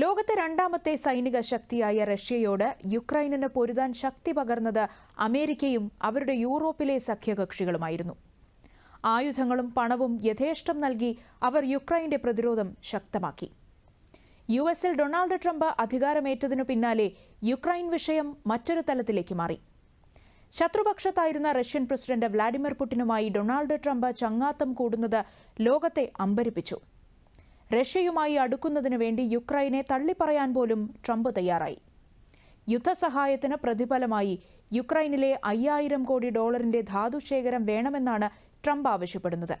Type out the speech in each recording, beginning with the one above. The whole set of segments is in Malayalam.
ലോകത്തെ രണ്ടാമത്തെ സൈനിക ശക്തിയായ റഷ്യയോട് യുക്രൈനിന് പൊരുതാൻ ശക്തി പകർന്നത് അമേരിക്കയും അവരുടെ യൂറോപ്പിലെ സഖ്യകക്ഷികളുമായിരുന്നു. ആയുധങ്ങളും പണവും യഥേഷ്ടം നൽകി അവർ യുക്രൈന്റെ പ്രതിരോധം ശക്തമാക്കി. യു എസിൽ ഡൊണാൾഡ് ട്രംപ് അധികാരമേറ്റതിനു പിന്നാലെ യുക്രൈൻ വിഷയം മറ്റൊരു തലത്തിലേക്ക് മാറി. ശത്രുപക്ഷത്തായിരുന്ന റഷ്യൻ പ്രസിഡന്റ് വ്ളാഡിമിർ പുടിനുമായി ഡൊണാൾഡ് ട്രംപ് ചങ്ങാത്തം കൂടുന്നത് ലോകത്തെ അമ്പരിപ്പിച്ചു. റഷ്യയുമായി അടുക്കുന്നതിനു വേണ്ടി യുക്രൈനെ തള്ളിപ്പറയാൻ പോലും ട്രംപ് തയ്യാറായി. യുദ്ധസഹായത്തിന് പ്രതിഫലമായി യുക്രൈനിലെ അയ്യായിരം കോടി ഡോളറിന്റെ ധാതുശേഖരം വേണമെന്നാണ് ട്രംപ് ആവശ്യപ്പെടുന്നത്.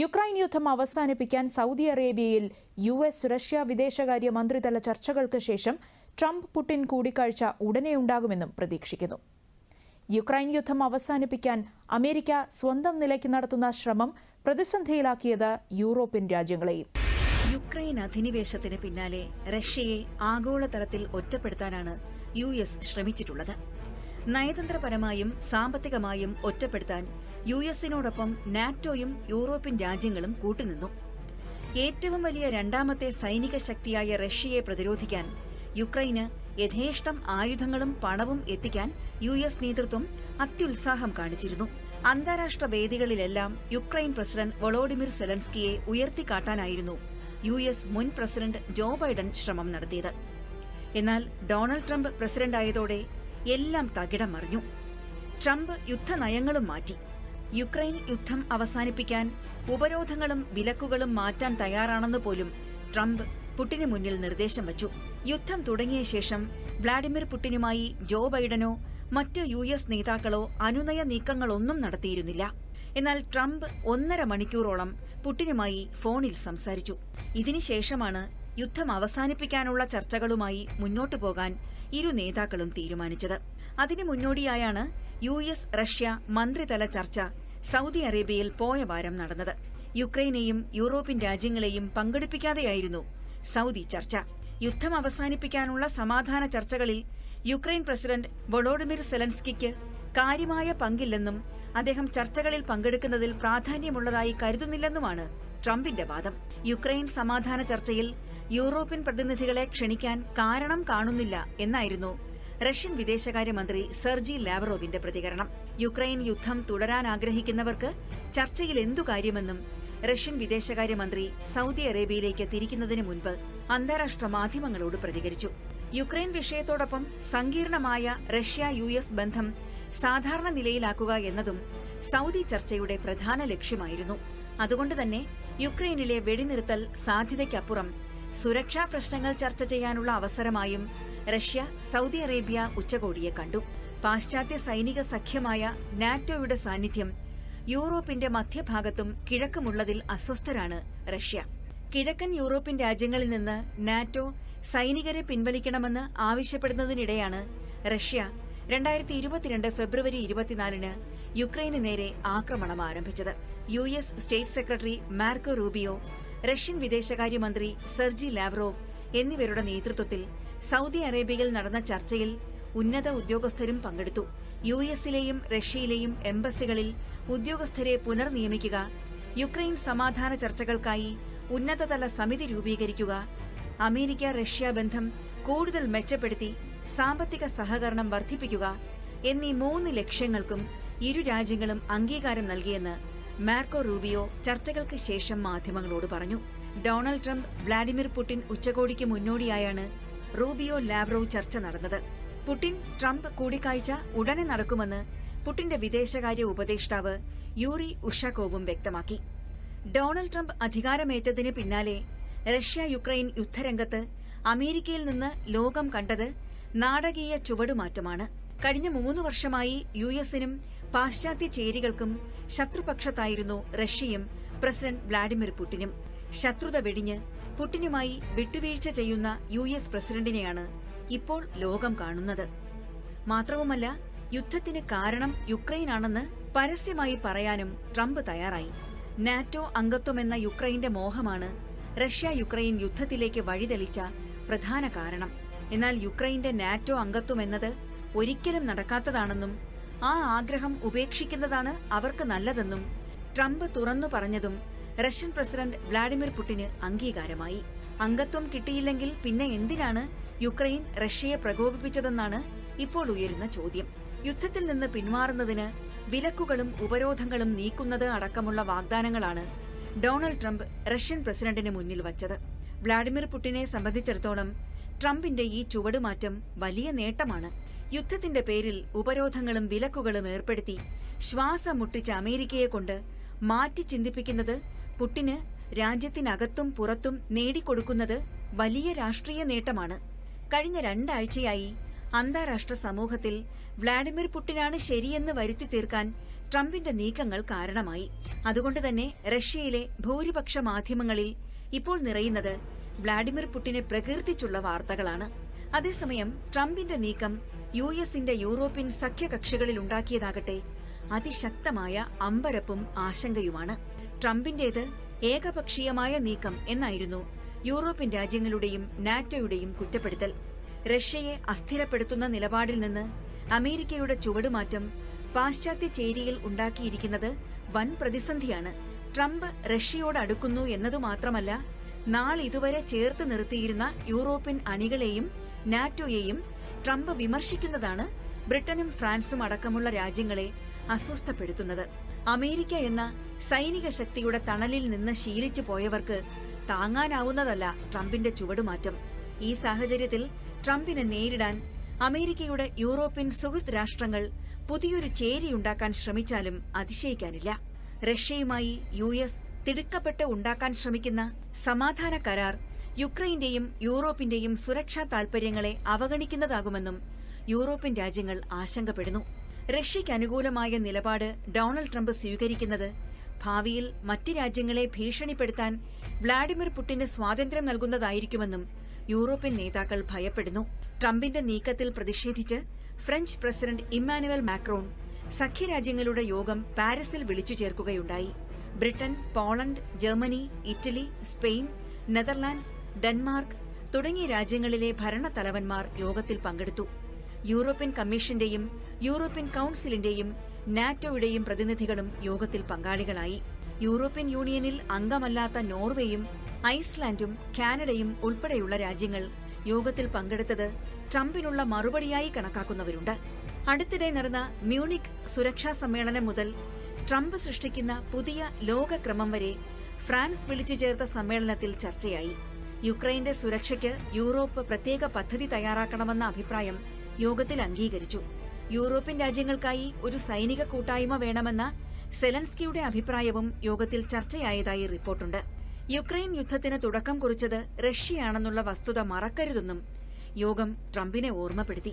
യുക്രൈൻ യുദ്ധം അവസാനിപ്പിക്കാൻ സൗദി അറേബ്യയിൽ യു എസ് റഷ്യ വിദേശകാര്യ മന്ത്രിതല ചർച്ചകൾക്ക് ശേഷം ട്രംപ് പുടിൻ കൂടിക്കാഴ്ച ഉടനെ ഉണ്ടാകുമെന്നും പ്രതീക്ഷിക്കുന്നു. യുക്രൈൻ യുദ്ധം അവസാനിപ്പിക്കാൻ അമേരിക്ക സ്വന്തം നിലയ്ക്ക് നടത്തുന്ന ശ്രമം പ്രതിസന്ധിയിലാക്കിയത് യൂറോപ്യൻ രാജ്യങ്ങളെയും. യുക്രൈൻ അധിനിവേശത്തിന് പിന്നാലെ റഷ്യയെ ആഗോളതലത്തിൽ ഒറ്റപ്പെടുത്താനാണ് യു എസ് ശ്രമിച്ചിട്ടുള്ളത്. നയതന്ത്രപരമായും സാമ്പത്തികമായും ഒറ്റപ്പെടുത്താൻ യു എസിനോടൊപ്പം നാറ്റോയും യൂറോപ്യൻ രാജ്യങ്ങളും കൂട്ടുനിന്നു. ഏറ്റവും വലിയ രണ്ടാമത്തെ സൈനിക ശക്തിയായ റഷ്യയെ പ്രതിരോധിക്കാൻ യുക്രൈന് യഥേഷ്ടം ആയുധങ്ങളും പണവും എത്തിക്കാൻ യു എസ് നേതൃത്വം അത്യുത്സാഹം കാണിച്ചിരുന്നു. അന്താരാഷ്ട്ര വേദികളിലെല്ലാം യുക്രൈൻ പ്രസിഡന്റ് വളോഡിമിർ സെലൻസ്കിയെ ഉയർത്തിക്കാട്ടാനായിരുന്നു യു എസ് മുൻ പ്രസിഡന്റ് ജോ ബൈഡൻ ശ്രമം നടത്തിയത്. എന്നാൽ ഡൊണാൾഡ് ട്രംപ് പ്രസിഡന്റായതോടെ എല്ലാം തകിടം മറിഞ്ഞു ട്രംപ് യുദ്ധനയങ്ങളും മാറ്റി. യുക്രൈൻ യുദ്ധം അവസാനിപ്പിക്കാൻ ഉപരോധങ്ങളും വിലക്കുകളും മാറ്റാൻ തയ്യാറാണെന്ന് പോലും ട്രംപ് പുട്ടിന് മുന്നിൽ നിർദ്ദേശം വച്ചു. യുദ്ധം തുടങ്ങിയ ശേഷം വ്ളാഡിമിർ പുട്ടിനുമായി ജോ ബൈഡനോ മറ്റ് യു എസ് നേതാക്കളോ അനുനയ നീക്കങ്ങളൊന്നും നടത്തിയിരുന്നില്ല. എന്നാൽ ട്രംപ് ഒന്നര മണിക്കൂറോളം പുടിനുമായി ഫോണിൽ സംസാരിച്ചു. ഇതിനുശേഷമാണ് യുദ്ധം അവസാനിപ്പിക്കാനുള്ള ചർച്ചകളുമായി മുന്നോട്ടു പോകാൻ ഇരു നേതാക്കളും തീരുമാനിച്ചത്. അതിനു മുന്നോടിയായാണ് യു എസ് റഷ്യ മന്ത്രിതല ചർച്ച സൗദി അറേബ്യയിൽ പോയ വാരം നടന്നത്. യുക്രൈനെയും യൂറോപ്യൻ രാജ്യങ്ങളെയും പങ്കെടുപ്പിക്കാതെയായിരുന്നു സൗദി ചർച്ച. യുദ്ധം അവസാനിപ്പിക്കാനുള്ള സമാധാന ചർച്ചകളിൽ യുക്രൈൻ പ്രസിഡന്റ് വൊളോഡിമിർ സെലൻസ്കിക്ക് കാര്യമായ പങ്കില്ലെന്നും അദ്ദേഹം ചർച്ചകളിൽ പങ്കെടുക്കുന്നതിൽ പ്രാധാന്യമുള്ളതായി കരുതുന്നില്ലെന്നുമാണ് ട്രംപിന്റെ വാദം. യുക്രൈൻ സമാധാന ചർച്ചയിൽ യൂറോപ്യൻ പ്രതിനിധികളെ ക്ഷണിക്കാൻ കാരണം കാണുന്നില്ല എന്നായിരുന്നു റഷ്യൻ വിദേശകാര്യമന്ത്രി സെർജി ലാവറോവിന്റെ പ്രതികരണം. യുക്രൈൻ യുദ്ധം തുടരാൻ ആഗ്രഹിക്കുന്നവർക്ക് ചർച്ചയിൽ എന്തു കാര്യമെന്നും റഷ്യൻ വിദേശകാര്യമന്ത്രി സൗദി അറേബ്യയിലേക്ക് തിരിക്കുന്നതിന് മുൻപ് അന്താരാഷ്ട്ര മാധ്യമങ്ങളോട് പ്രതികരിച്ചു. യുക്രൈൻ വിഷയത്തോടൊപ്പം സങ്കീർണമായ റഷ്യ യു ബന്ധം സാധാരണ നിലയിലാക്കുക എന്നതും സൗദി ചർച്ചയുടെ പ്രധാന ലക്ഷ്യമായിരുന്നു. അതുകൊണ്ട് തന്നെ യുക്രൈനിലെ വെടിനിർത്തൽ സാധ്യതയ്ക്കപ്പുറം സുരക്ഷാ പ്രശ്നങ്ങൾ ചർച്ച ചെയ്യാനുള്ള അവസരമായും റഷ്യ സൗദി അറേബ്യ ഉച്ചകോടിയെ കണ്ടു. പാശ്ചാത്യ സൈനിക സഖ്യമായ നാറ്റോയുടെ സാന്നിധ്യം യൂറോപ്പിന്റെ മധ്യഭാഗത്തും കിഴക്കുമുള്ളതിൽ അസ്വസ്ഥരാണ് റഷ്യ. കിഴക്കൻ യൂറോപ്യൻ രാജ്യങ്ങളിൽ നിന്ന് നാറ്റോ സൈനികരെ പിൻവലിക്കണമെന്ന് ആവശ്യപ്പെടുന്നതിനിടെയാണ് റഷ്യ രണ്ടായിരത്തി ഇരുപത്തിരണ്ട് ഫെബ്രുവരി ഇരുപത്തിനാലിന് യുക്രൈന് നേരെ ആക്രമണം ആരംഭിച്ചത്. U S state secretary Marco Rubio Russian വിദേശകാര്യമന്ത്രി സെർജി ലാവ്റോവ് എന്നിവരുടെ നേതൃത്വത്തിൽ സൗദി അറേബ്യയിൽ നടന്ന ചർച്ചയിൽ ഉന്നത ഉദ്യോഗസ്ഥരും പങ്കെടുത്തു. യു എസിലെയും റഷ്യയിലെയും എംബസികളിൽ ഉദ്യോഗസ്ഥരെ പുനർനിയമിക്കുക യുക്രൈൻ സമാധാന ചർച്ചകൾക്കായി ഉന്നതതല സമിതി രൂപീകരിക്കുക അമേരിക്ക റഷ്യ ബന്ധം കൂടുതൽ മെച്ചപ്പെടുത്തി സാമ്പത്തിക സഹകരണം വർദ്ധിപ്പിക്കുക എന്നീ മൂന്ന് ലക്ഷ്യങ്ങൾക്കും ഇരു രാജ്യങ്ങളും അംഗീകാരം നൽകിയെന്ന് മാർക്കോ റൂബിയോ ചർച്ചകൾക്ക് ശേഷം മാധ്യമങ്ങളോട് പറഞ്ഞു. ഡൊണാൾഡ് ട്രംപ് വ്ളാഡിമിർ പുടിൻ ഉച്ചകോടിക്ക് മുന്നോടിയായാണ് റൂബിയോ ലാവ്റോവ് ചർച്ച നടന്നത്. പുടിൻ ട്രംപ് കൂടിക്കാഴ്ച ഉടനെ നടക്കുമെന്ന് പുടിന്റെ വിദേശകാര്യ ഉപദേഷ്ടാവ് യൂറി ഉഷാക്കോവും വ്യക്തമാക്കി. ഡൊണാൾഡ് ട്രംപ് അധികാരമേറ്റതിന് പിന്നാലെ റഷ്യ യുക്രൈൻ യുദ്ധരംഗത്ത് അമേരിക്കയിൽ നിന്ന് ലോകം കണ്ടത് നാടകീയ ചുവടുമാറ്റമാണ്. കഴിഞ്ഞ മൂന്ന് വർഷമായി യു എസിനും പാശ്ചാത്യ ചേരികൾക്കും ശത്രുപക്ഷത്തായിരുന്നു റഷ്യയും പ്രസിഡന്റ് വ്ളാഡിമിർ പുടിനും. ശത്രുത വെടിഞ്ഞ് പുടിനുമായി വിട്ടുവീഴ്ച ചെയ്യുന്ന യു എസ് പ്രസിഡന്റിനെയാണ് ഇപ്പോൾ ലോകം കാണുന്നത്. മാത്രവുമല്ല യുദ്ധത്തിന് കാരണം യുക്രൈനാണെന്ന് പരസ്യമായി പറയാനും ട്രംപ് തയ്യാറായി. നാറ്റോ അംഗത്വമെന്ന യുക്രൈന്റെ മോഹമാണ് റഷ്യ യുക്രൈൻ യുദ്ധത്തിലേക്ക് വഴിതെളിച്ച പ്രധാന കാരണം. എന്നാൽ യുക്രൈന്റെ നാറ്റോ അംഗത്വം എന്നത് ഒരിക്കലും നടക്കാത്തതാണെന്നും ആ ആഗ്രഹം ഉപേക്ഷിക്കുന്നതാണ് അവർക്ക് നല്ലതെന്നും ട്രംപ് തുറന്നു പറഞ്ഞതും റഷ്യൻ പ്രസിഡന്റ് വ്ളാഡിമിർ പുടിന് അംഗീകാരമായി. അംഗത്വം കിട്ടിയില്ലെങ്കിൽ പിന്നെ എന്തിനാണ് യുക്രൈൻ റഷ്യയെ പ്രകോപിപ്പിച്ചതെന്നാണ് ഇപ്പോൾ ഉയരുന്ന ചോദ്യം. യുദ്ധത്തിൽ നിന്ന് പിന്മാറുന്നതിന് വിലക്കുകളും ഉപരോധങ്ങളും നീക്കുന്നത് അടക്കമുള്ള വാഗ്ദാനങ്ങളാണ് ഡൊണാൾഡ് ട്രംപ് റഷ്യൻ പ്രസിഡന്റിന് മുന്നിൽ വച്ചത്. വ്ളാഡിമിർ പുടിനെ സംബന്ധിച്ചിടത്തോളം ട്രംപിന്റെ ഈ ചുവടുമാറ്റം വലിയ നേട്ടമാണ്. യുദ്ധത്തിന്റെ പേരിൽ ഉപരോധങ്ങളും വിലക്കുകളും ഏർപ്പെടുത്തി ശ്വാസം മുട്ടിച്ച അമേരിക്കയെ കൊണ്ട് മാറ്റി ചിന്തിപ്പിക്കുന്നത് പുട്ടിന് രാജ്യത്തിനകത്തും പുറത്തും നേടിക്കൊടുക്കുന്നത് വലിയ രാഷ്ട്രീയ നേട്ടമാണ്. കഴിഞ്ഞ രണ്ടാഴ്ചയായി അന്താരാഷ്ട്ര സമൂഹത്തിൽ വ്ളാഡിമിർ പുട്ടിനാണ് ശരിയെന്ന് വരുത്തി തീർക്കാൻ ട്രംപിന്റെ നീക്കങ്ങൾ കാരണമായി. അതുകൊണ്ട് തന്നെ റഷ്യയിലെ ഭൂരിപക്ഷ മാധ്യമങ്ങളിൽ ഇപ്പോൾ നിറയുന്നത് വ്ളാഡിമിർ പുടിനെ പ്രകീർത്തിച്ചുള്ള വാർത്തകളാണ്. അതേസമയം ട്രംപിന്റെ നീക്കം യു എസിന്റെ യൂറോപ്യൻ സഖ്യകക്ഷികളിൽ ഉണ്ടാക്കിയതാകട്ടെ അതിശക്തമായ അമ്പരപ്പും ആശങ്കയുമാണ്. ട്രംപിന്റേത് ഏകപക്ഷീയമായ നീക്കം എന്നായിരുന്നു യൂറോപ്യൻ രാജ്യങ്ങളുടെയും നാറ്റോയുടെയും കുറ്റപ്പെടുത്തൽ. റഷ്യയെ അസ്ഥിരപ്പെടുത്തുന്ന നിലപാടിൽ നിന്ന് അമേരിക്കയുടെ ചുവടുമാറ്റം പാശ്ചാത്യ ചേരിയിൽ ഉണ്ടാക്കിയിരിക്കുന്നത് വൻ പ്രതിസന്ധിയാണ് ട്രംപ് റഷ്യയോട് അടുക്കുന്നു എന്നതുമാത്രമല്ല നാളിതുവരെ ചേർത്ത് നിർത്തിയിരുന്ന യൂറോപ്യൻ അണികളെയും നാറ്റോയെയും ട്രംപ് വിമർശിക്കുന്നതാണ് ബ്രിട്ടനും ഫ്രാൻസും അടക്കമുള്ള രാജ്യങ്ങളെ അസ്വസ്ഥപ്പെടുത്തുന്നത്. അമേരിക്ക എന്ന സൈനിക ശക്തിയുടെ തണലിൽ നിന്ന് ശീലിച്ചു പോയവർക്ക് താങ്ങാനാവുന്നതല്ല ട്രംപിന്റെ ചുവടുമാറ്റം. ഈ സാഹചര്യത്തിൽ ട്രംപിനെ നേരിടാൻ അമേരിക്കയുടെ യൂറോപ്യൻ സുഹൃത്ത് രാഷ്ട്രങ്ങൾ പുതിയൊരു ചേരിയുണ്ടാക്കാൻ ശ്രമിച്ചാലും അതിശയിക്കാനില്ല. റഷ്യയുമായി യു എസ് തിടുക്കപ്പെട്ട് ഉണ്ടാക്കാൻ ശ്രമിക്കുന്ന സമാധാന കരാർ യുക്രൈന്റെയും യൂറോപ്പിന്റെയും സുരക്ഷാ താൽപര്യങ്ങളെ അവഗണിക്കുന്നതാകുമെന്നും യൂറോപ്യൻ രാജ്യങ്ങൾ ആശങ്കപ്പെടുന്നു. റഷ്യയ്ക്ക് അനുകൂലമായ നിലപാട് ഡൊണാൾഡ് ട്രംപ് സ്വീകരിക്കുന്നത് ഭാവിയിൽ മറ്റ് രാജ്യങ്ങളെ ഭീഷണിപ്പെടുത്താൻ വ്ളാഡിമിർ പുടിന് സ്വാതന്ത്ര്യം നൽകുന്നതായിരിക്കുമെന്നും യൂറോപ്യൻ നേതാക്കൾ ഭയപ്പെടുന്നു. ട്രംപിന്റെ നീക്കത്തിൽ പ്രതിഷേധിച്ച് ഫ്രഞ്ച് പ്രസിഡന്റ് ഇമ്മാനുവൽ മാക്രോൺ സഖ്യരാജ്യങ്ങളുടെ യോഗം പാരീസിൽ വിളിച്ചു ചേർക്കുകയുണ്ടായി. Britain Poland Germany Italy Spain Netherlands Denmark തുടങ്ങിയ രാജ്യങ്ങളിലെ ഭരണത്തലവന്മാർ യോഗത്തിൽ പങ്കെടുത്തു. യൂറോപ്യൻ കമ്മീഷന്റെയും യൂറോപ്യൻ കൌൺസിലിന്റെയും നാറ്റോയുടെയും പ്രതിനിധികളും യോഗത്തിൽ പങ്കാളികളായി. യൂറോപ്യൻ യൂണിയനിൽ അംഗമല്ലാത്ത നോർവേയും ഐസ്ലാൻഡും കാനഡയും ഉൾപ്പെടെയുള്ള രാജ്യങ്ങൾ യോഗത്തിൽ പങ്കെടുത്തത് ട്രംപിനുള്ള മറുപടിയായി കണക്കാക്കുന്നവരുണ്ട്. അടുത്തിടെ നടന്ന മ്യൂണിക് സുരക്ഷാ സമ്മേളനം മുതൽ ട്രംപ് സൃഷ്ടിക്കുന്ന പുതിയ ലോകക്രമം വരെ ഫ്രാൻസ് വിളിച്ചു ചേർത്ത സമ്മേളനത്തിൽ ചർച്ചയായി. യുക്രൈന്റെ സുരക്ഷയ്ക്ക് യൂറോപ്പ് പ്രത്യേക പദ്ധതി തയ്യാറാക്കണമെന്ന അഭിപ്രായം യോഗത്തിൽ അംഗീകരിച്ചു. യൂറോപ്യൻ രാജ്യങ്ങൾക്കായി ഒരു സൈനിക കൂട്ടായ്മ വേണമെന്ന സെലൻസ്കിയുടെ അഭിപ്രായവും യോഗത്തിൽ ചർച്ചയായതായി റിപ്പോർട്ടുണ്ട്. യുക്രൈൻ യുദ്ധത്തിന് തുടക്കം കുറിച്ചത് റഷ്യയാണെന്നുള്ള വസ്തുത മറക്കരുതെന്നും യോഗം ട്രംപിനെ ഓർമ്മപ്പെടുത്തി.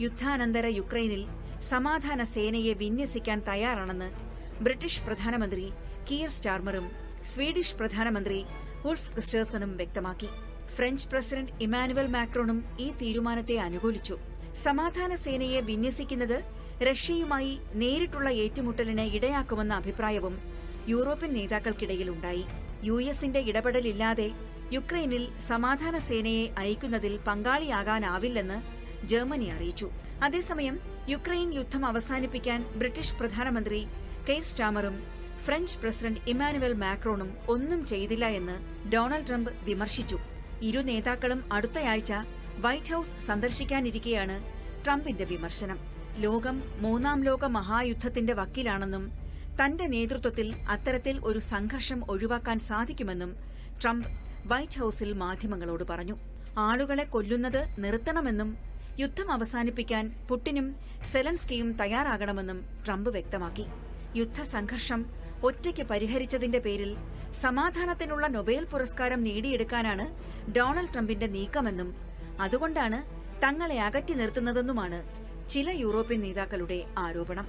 യുദ്ധാനന്തര യുക്രൈനിൽ സമാധാന സേനയെ വിന്യസിക്കാൻ തയ്യാറാണെന്ന് ബ്രിട്ടീഷ് പ്രധാനമന്ത്രി കിയർ സ്റ്റാർമറും സ്വീഡിഷ് പ്രധാനമന്ത്രി ഉൾഫ് ക്രിസ്റ്റേഴ്സണും വ്യക്തമാക്കി. ഫ്രഞ്ച് പ്രസിഡന്റ് ഇമാനുവൽ മാക്രോണും ഈ തീരുമാനത്തെ അനുകൂലിച്ചു. സമാധാന സേനയെ വിന്യസിക്കുന്നത് റഷ്യയുമായി നേരിട്ടുള്ള ഏറ്റുമുട്ടലിന് ഇടയാക്കുമെന്ന അഭിപ്രായവും യൂറോപ്യൻ നേതാക്കൾക്കിടയിൽ ഉണ്ടായി യു എസിന്റെ ഇടപെടലില്ലാതെ യുക്രൈനിൽ സമാധാന സേനയെ അയക്കുന്നതിൽ പങ്കാളിയാകാനാവില്ലെന്ന് ജർമ്മനി അറിയിച്ചു. അതേസമയം യുക്രൈൻ യുദ്ധം അവസാനിപ്പിക്കാൻ ബ്രിട്ടീഷ് പ്രധാനമന്ത്രി കെയ്ർ സ്റ്റാമറും ഫ്രഞ്ച് പ്രസിഡന്റ് ഇമാനുവൽ മാക്രോണും ഒന്നും ചെയ്തില്ല എന്ന് ഡൊണാൾഡ് ട്രംപ് വിമർശിച്ചു. ഇരു നേതാക്കളും അടുത്തയാഴ്ച വൈറ്റ് ഹൌസ് സന്ദർശിക്കാനിരിക്കെയാണ് ട്രംപിന്റെ വിമർശനം. ലോകം മൂന്നാം ലോക മഹായുദ്ധത്തിന്റെ വക്കിലാണെന്നും തന്റെ നേതൃത്വത്തിൽ അത്തരത്തിൽ ഒരു സംഘർഷം ഒഴിവാക്കാൻ സാധിക്കുമെന്നും ട്രംപ് വൈറ്റ് ഹൌസിൽ മാധ്യമങ്ങളോട് പറഞ്ഞു. ആളുകളെ കൊല്ലുന്നത് നിർത്തണമെന്നും യുദ്ധം അവസാനിപ്പിക്കാൻ പുട്ടിനും സെലൻസ്കിയും തയ്യാറാകണമെന്നും ട്രംപ് വ്യക്തമാക്കി. യുദ്ധസംഘർഷം ഒറ്റയ്ക്ക് പരിഹരിച്ചതിന്റെ പേരിൽ സമാധാനത്തിനുള്ള നൊബേൽ പുരസ്കാരം നേടിയെടുക്കാനാണ് ഡൊണാൾഡ് ട്രംപിന്റെ നീക്കമെന്നും അതുകൊണ്ടാണ് തങ്ങളെ അകറ്റി നിർത്തുന്നതെന്നുമാണ് ചില യൂറോപ്യൻ നേതാക്കളുടെ ആരോപണം.